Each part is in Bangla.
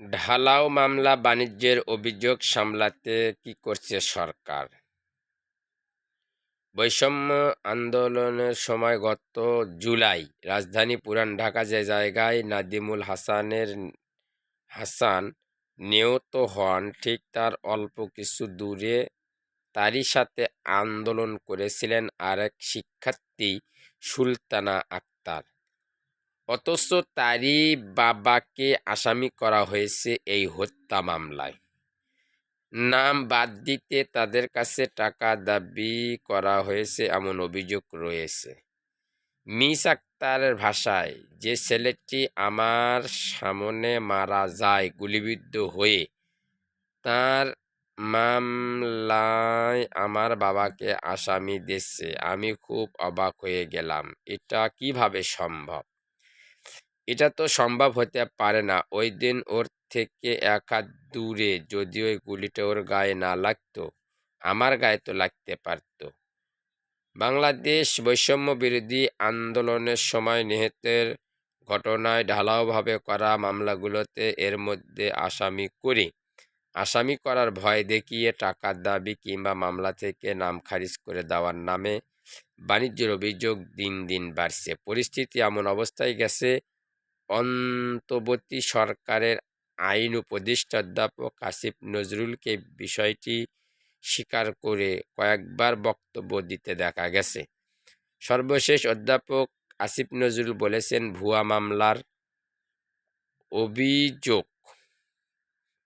ঢালাও মামলা বাণিজ্যের অভিযোগ সামলাতে কি করছে সরকার? বৈষম্য আন্দোলনের সময় গত জুলাই রাজধানী পুরান ঢাকা যে জায়গায় নাদিমুল হাসানের হাসান নিহত হন, ঠিক তার অল্প কিছু দূরে তারই সাথে আন্দোলন করেছিলেন আরেক শিক্ষার্থী সুলতানা আক্তার। অথচ তারই বাবাকে আসামি করা হয়েছে এই হত্যা মামলায়। নাম বাদ দিতে তাদের কাছে টাকা দাবি করা হয়েছে এমন অভিযোগ রয়েছে। মিস আক্তারের ভাষায়, যে ছেলেটি আমার সামনে মারা যায়, গুলিবিদ্ধ হয়ে, তার মামলায় আমার বাবাকে আসামি দিচ্ছে আমি খুব অবাক হয়ে গেলাম। এটা কীভাবে সম্ভব? এটা তো সম্ভব হতে পারে না। ওই দিন ওর থেকে এক হাত দূরে যদি ওই গুলিটা ওর গায়ে না লাগতো, আমার গায়ে তো লাগতে পারতো। বাংলাদেশ বৈষম্য বিরোধী আন্দোলনের সময় নিহতের ঘটনায় ঢালাওভাবে করা মামলাগুলোতে এর মধ্যে আসামি করে। আসামি করার ভয় দেখিয়ে টাকার দাবি কিংবা মামলা থেকে নাম খারিজ করে দেওয়ার নামে বাণিজ্যের অভিযোগ দিন দিন বাড়ছে। পরিস্থিতি এমন অবস্থায় গেছে অন্তর্বর্তী সরকারের আইন উপদেষ্টা অধ্যাপক আসিফ নজরুলকে বিষয়টি স্বীকার করে কয়েকবার বক্তব্য দিতে দেখা গেছে। সর্বশেষ অধ্যাপক আসিফ নজরুল বলেছেন, ভুয়া মামলার অভিযোগ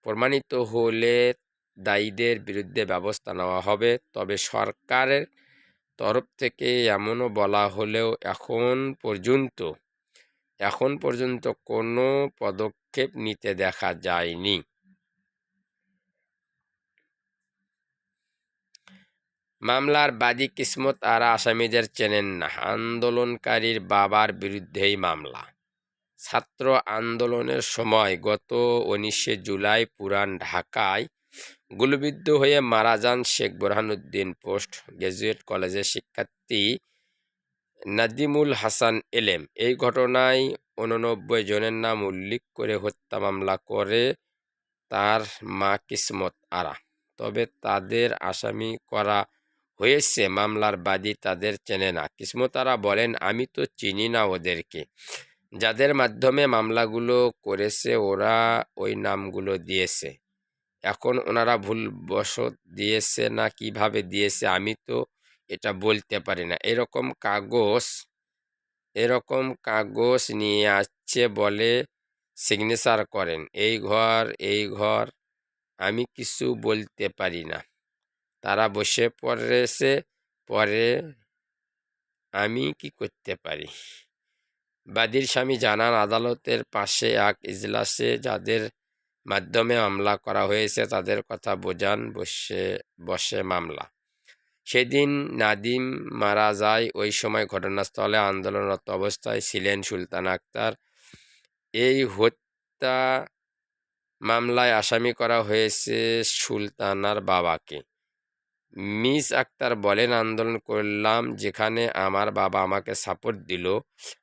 প্রমাণিত হলে দায়ীদের বিরুদ্ধে ব্যবস্থা নেওয়া হবে, তবে সরকারের তরফ থেকে এমনও বলা হলেও এখন পর্যন্ত এখন পর্যন্ত কোনো পদক্ষেপ নিতে দেখা যায়নি। মামলার বাদী কিসমত আর আসামিদের চেনেন না। আন্দোলনকারীর বাবার বিরুদ্ধেই মামলা। ছাত্র আন্দোলনের সময় গত উনিশে জুলাই পুরান ঢাকায় গুলিবিদ্ধ হয়ে মারা যান শেখ বোরহানুদ্দিন পোস্ট গ্রাজুয়েট কলেজের শিক্ষার্থী নাদিমুল হাসান এলেম। এই ঘটনায় উননব্বই জনের নাম উল্লেখ করে হত্যা মামলা করে তার মা কিসমত আরা। তবে তাদের আসামি করা হয়েছে, মামলার বাদী তাদের চেনে না। কিসমত আরা বলেন, আমি তো চিনি না ওদেরকে। যাদের মাধ্যমে মামলাগুলো করেছে, ওরা ওই নামগুলো দিয়েছে। এখন ওনারা ভুলবশত দিয়েছে না, কীভাবে দিয়েছে? আমি তো এটা বলতে পারি না। এরকম কাগজ এরকম কাগজ নিয়ে আসছে বলে সিগনেচার করেন। এই ঘর এই ঘর, আমি কিছু বলতে পারি না। তারা বসে পড়েছে, পরে আমি কি করতে পারি? বাদীর স্বামী জানান, আদালতের পাশে এক ইজলাসে যাদের মাধ্যমে মামলা করা হয়েছে, তাদের কথা বোঝান, বসে বসে মামলা। সেদিন নাদিম মারা যায় ওই সময় ঘটনাস্থলে আন্দোলনরত অবস্থায় ছিলেন সুলতান আক্তার। এই হত্যা মামলায় আসামি করা হয়েছে সুলতানার বাবাকে। মিস আক্তার বলেন, আন্দোলন করলাম যেখানে আমার বাবা আমাকে সাপোর্ট দিল।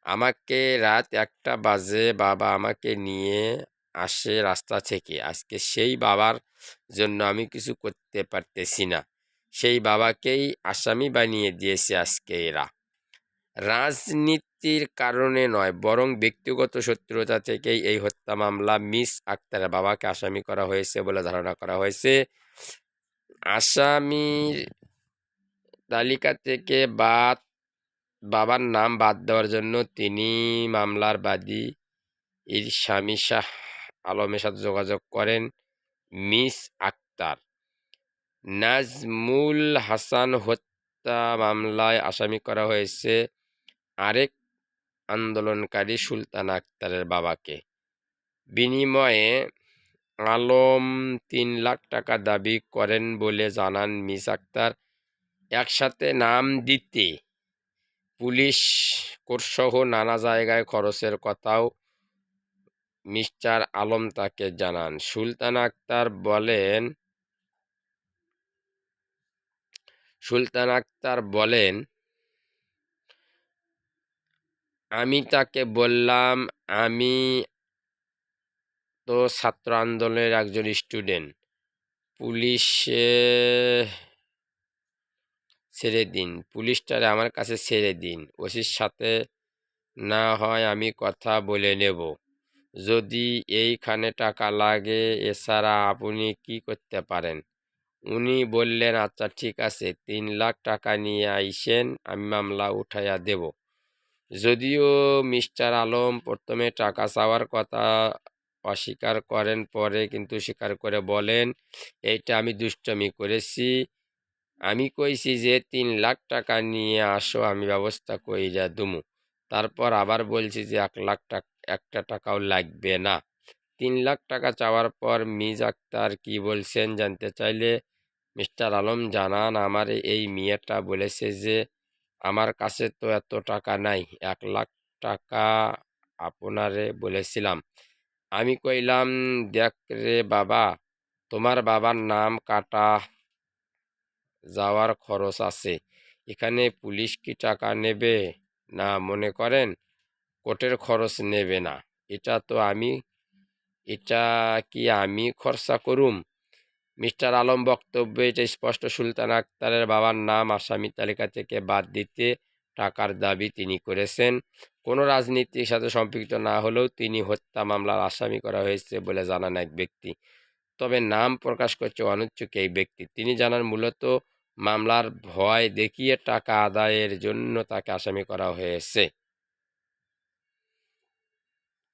আমাকে রাত একটা বাজে বাবা আমাকে নিয়ে আসে রাস্তা থেকে। আজকে সেই বাবার জন্য আমি কিছু করতে পারতেছি না। সেই বাবাকেই আসামি বানিয়ে দিয়েছে আজকে এরা। রাজনীতির কারণে নয়, বরং ব্যক্তিগত শত্রুতা থেকেই এই হত্যা মামলা মিস আক্তারের বাবাকে আসামি করা হয়েছে বলে ধারণা করা হয়েছে। আসামির তালিকা থেকে বাদ, বাবার নাম বাদ দেওয়ার জন্য তিনি মামলার বাদী এর স্বামী শাহ আলমের সাথে যোগাযোগ করেন। মিস আক্তার নাজমুল হাসান হত্যা মামলায় আসামি করা হয়েছে আরেক আন্দোলনকারী সুলতান আক্তারের বাবাকে। বিনিময়ে আলম তিন লাখ টাকা দাবি করেন বলে জানান মিস আক্তার। একসাথে নাম দিতে পুলিশ কোর্টসহ নানা জায়গায় খরচের কথাও মিস্টার আলম তাকে জানান। সুলতান আক্তার বলেন সুলতান আক্তার বলেন, আমি তাকে বললাম, আমি তো ছাত্র আন্দোলনের একজন স্টুডেন্ট। পুলিশে ছেড়ে দিন, পুলিশটারে আমার কাছে ছেড়ে দিন। ওসির সাথে না হয় আমি কথা বলে নেব। যদি এইখানে টাকা লাগে, এছাড়া আপনি কি করতে পারেন? উনি বললেন আচ্ছা ঠিক আছে, তিন লাখ টাকা নিয়ে আইসেন, আমি মামলা উঠাইয়া দেব। যদিও মিস্টার আলম প্রথমে টাকা চাওয়ার কথা অস্বীকার করেন, পরে কিন্তু স্বীকার করে বলেন, এইটা আমি দুষ্টমি করেছি। আমি কইছি যে, তিন লাখ টাকা নিয়ে আসো, আমি ব্যবস্থা কইরা দুমু। তারপর আবার বলছি যে, এক লাখ টাকা, একটা টাকাও লাগবে না। তিন লাখ টাকা চাওয়ার পর মিজ আক্তার কি বলছেন জানতে চাইলে মিস্টার আলম জানান, আমার এই মেয়েটা বলেছে যে, আমার কাছে তো এত টাকা নাই, এক লাখ টাকা আপনারে বলেছিলাম। আমি কইলাম, দেখ রে বাবা, তোমার বাবার নাম কাটা যাওয়ার খরচ আছে, এখানে পুলিশ কি টাকা নেবে? না, মনে করেন কোর্টের খরচ নেবে না। এটা তো আমি, এটা কি আমি খরচা করুম? মিস্টার আলম বক্তব্যে এটা স্পষ্ট, সুলতান আক্তারের বাবার নাম আসামি তালিকা থেকে বাদ দিতে টাকার দাবি তিনি করেছেন। কোনো রাজনীতির সাথে সম্পৃক্ত না হলেও তিনি হত্যা মামলার আসামি করা হয়েছে বলে জানান এক ব্যক্তি। তবে নাম প্রকাশ করছে অনুচ্ছুক এই ব্যক্তি। তিনি জানান, মূলত মামলার ভয় দেখিয়ে টাকা আদায়ের জন্য তাকে আসামি করা হয়েছে।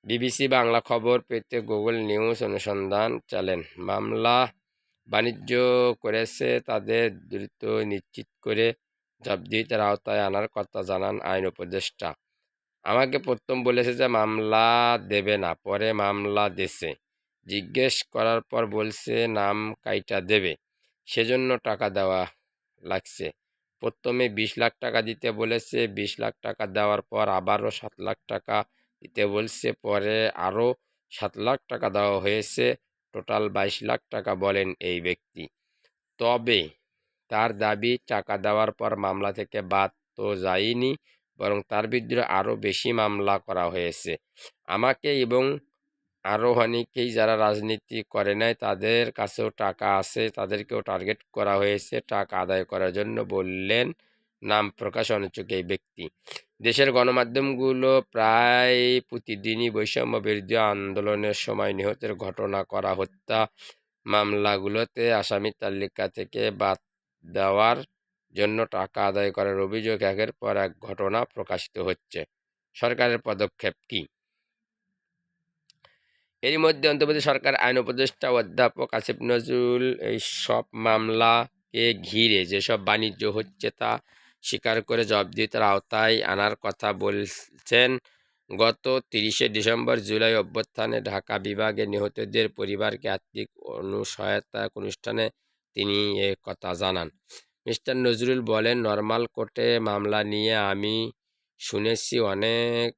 বিবিসি বাংলা খবর পেতে গুগল নিউজ অনুসন্ধান চালেন। মামলা বাণিজ্য করেছে, তাদের দ্রুত নিশ্চিত করে জব্দিতের আওতায় আনার কথা জানান আইন উপদেষ্টা। আমাকে প্রথম বলেছে যে, মামলা দেবে না, পরে মামলা দেছে। জিজ্ঞেস করার পর বলছে, নাম কাইটা দেবে। সেজন্য টাকা দেওয়া লাগছে। প্রথমে বিশ লাখ টাকা দিতে বলেছে, বিশ লাখ টাকা দেওয়ার পর আবারও সাত লাখ টাকা দিতে বলছে, পরে আরও সাত লাখ টাকা দেওয়া হয়েছে। টোটাল বাইশ লাখ টাকা বলেন এই ব্যক্তি। তবে তার দাবি টাকা দেওয়ার পর মামলা থেকে বাদ তো যায়নি, বরং তার বিরুদ্ধে আরও বেশি মামলা করা হয়েছে। আমাকে এবং আরও অনেকেই যারা রাজনীতি করে নাই, তাদের কাছেও টাকা আছে, তাদেরকেও টার্গেট করা হয়েছে, টাকা আদায় করার জন্য বললেন নাম প্রকাশ অনুচ্চুক এই ব্যক্তি। দেশের গণমাধ্যমগুলো প্রায় প্রতিদিনই বৈষম্য বিরোধী আন্দোলনের সময় নিহতের ঘটনা করা, হত্যা মামলাগুলোতে আসামি তালিকা থেকে বাদ দেওয়ার জন্য টাকা আদায় করার অভিযোগ একের পর এক ঘটনা প্রকাশিত হচ্ছে। সরকারের পদক্ষেপ কী? এরই মধ্যে অন্তর্বর্তী সরকার আইন উপদেষ্টা অধ্যাপক আসিফ নজরুল এই সব মামলাকে ঘিরে যেসব বাণিজ্য হচ্ছে তা স্বীকার করে জবাবদিহিতার আওতায় আনার কথা বলছেন, গত তিরিশে ডিসেম্বর জুলাই অভ্যুত্থানে ঢাকা বিভাগে নিহতদের পরিবারকে আর্থিক অনুসহায়তা অনুষ্ঠানে তিনি এ কথা জানান। মিস্টার নজরুল বলেন, নর্মাল কোর্টে মামলা নিয়ে আমি শুনেছি অনেক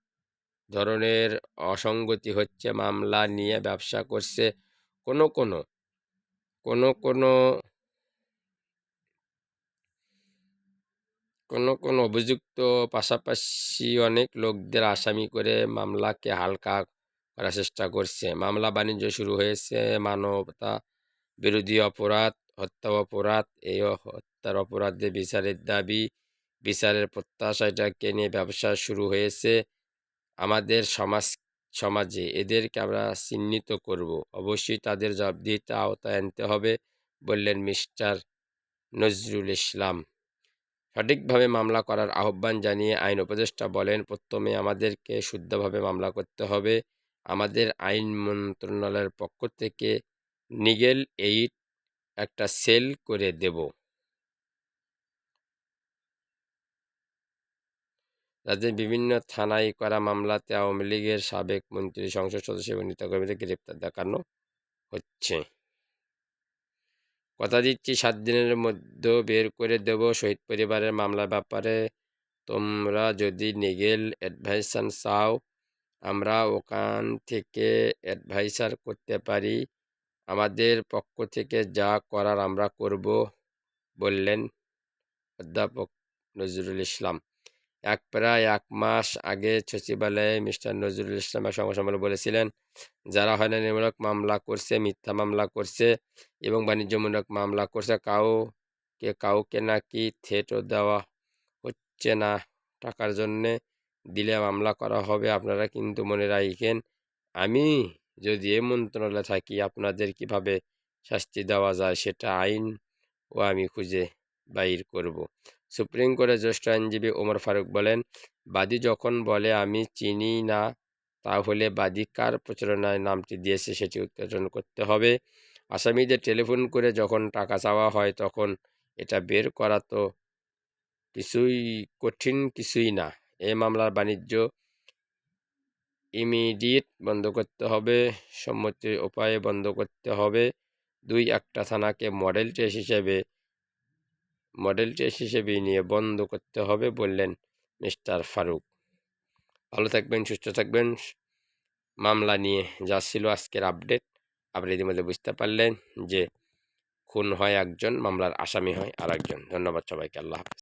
ধরনের অসঙ্গতি হচ্ছে, মামলা নিয়ে ব্যবসা করছে কোনো কোনো কোনো কোনো কোনো কোনো অভিযুক্ত পাশাপাশি অনেক লোকদের আসামি করে মামলাকে হালকা করার চেষ্টা করছে। মামলা বাণিজ্য শুরু হয়েছে, মানবতা বিরোধী অপরাধ, হত্যা অপরাধ, এই হত্যার অপরাধে বিচারের দাবি, বিচারের প্রত্যাশা, এটাকে নিয়ে ব্যবসা শুরু হয়েছে আমাদের সমাজ, সমাজে। এদেরকে আমরা চিহ্নিত করব। অবশ্যই তাদের জবাবদিহিতা আওতায় আনতে হবে, বললেন মিস্টার নজরুল ইসলাম। সঠিকভাবে মামলা করার আহ্বান জানিয়ে আইন উপদেষ্টা বলেন, প্রথমে আমাদেরকে শুদ্ধভাবে মামলা করতে হবে। আমাদের আইন মন্ত্রণালয়ের পক্ষ থেকে নিগেল এইট একটা সেল করে দেব। রাজ্যের বিভিন্ন থানায় করা মামলাতে আওয়ামী লীগের সাবেক মন্ত্রী সংসদ সদস্য এবং নেতাকর্মীদের গ্রেপ্তার দেখানো হচ্ছে। কথা দিচ্ছি, সাত দিনের মধ্যে বের করে দেব শহীদ পরিবারের মামলার ব্যাপারে। তোমরা যদি নিগেল অ্যাডভাইসার চাও, আমরা ওখান থেকে অ্যাডভাইসার করতে পারি। আমাদের পক্ষ থেকে যা করার আমরা করব, বললেন অধ্যাপক নজরুল ইসলাম। এক প্রায় এক মাস আগে সচিবালয়ে মিস্টার নজরুল ইসলাম এক সংবাদ বলেছিলেন, যারা হয়রানিমূলক মামলা করছে, মিথ্যা মামলা করছে এবং বাণিজ্যমূলক মামলা করছে, কাউকে কাউকে নাকি থেটও দেওয়া হচ্ছে না। টাকার জন্যে দিলে মামলা করা হবে, আপনারা কিন্তু মনে রাখেন, আমি যদি এ মন্ত্রণালয়ে থাকি, আপনাদের কীভাবে শাস্তি দেওয়া যায়, সেটা আইন ও আমি খুঁজে বাইর করব। সুপ্রিম কোর্টের জ্যেষ্ঠ আইনজীবী ওমর ফারুক বলেন, বাদী যখন বলে, আমি চিনি না, তাহলে বাদী কার প্রচারণায় নামটি দিয়েছে সেটি উৎপাদন করতে হবে। আসামিদের টেলিফোন করে যখন টাকা চাওয়া হয়, তখন এটা বের করা তো কিছুই কঠিন কিছুই না। এ মামলার বাণিজ্য ইমিডিয়েট বন্ধ করতে হবে সম্মতি উপায়ে বন্ধ করতে হবে। দুই একটা থানাকে মডেল টেস্ট হিসেবে মডেল টেস্ট হিসেবে নিয়ে বন্ধ করতে হবে বললেন মিস্টার ফারুক। ভালো থাকবেন, সুস্থ থাকবেন। মামলা নিয়ে যা ছিল আজকের আপডেট আপনি ইতিমধ্যে বুঝতে পারলেন যে খুন হয় একজন, মামলার আসামি হয় আর একজন ধন্যবাদ সবাইকে, আল্লাহ হাফেজ।